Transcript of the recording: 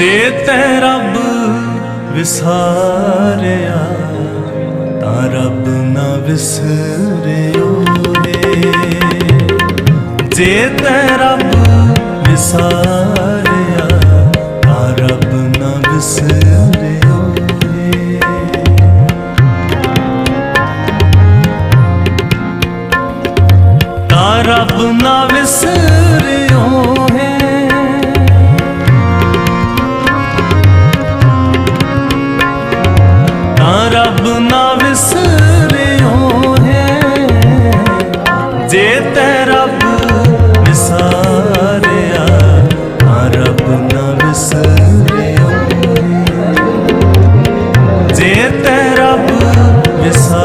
ਜੇ ਤੈ ਰੱਬ ਵਿਸਾਰਿਆ, ਤਾਂ ਰੱਬ ਨਾ ਵਿਸਰਿਓ ਰੇ। ਜੇ ਤੈ ਰੱਬ ਵਿਸਾਰਿਆ, ਤਾਂ ਰੱਬ ਨਾ ਵਿਸਰਿਓ ਰੇ। ਤਾਂ ਰੱਬ ਨਾ ਵਿਸਰਿਓ ਰੱਬ ਨਾ ਵਿਸਰਿਓ ਹੈ ਜੇ ਤੈ ਰੱਬ ਵਿਸਾਰਿਆ ਆ ਰੱਬ ਨਾ ਵਿਸਰਿਓ ਜੇ ਤੈ ਰੱਬ ਵਿਸਾਰਿਆ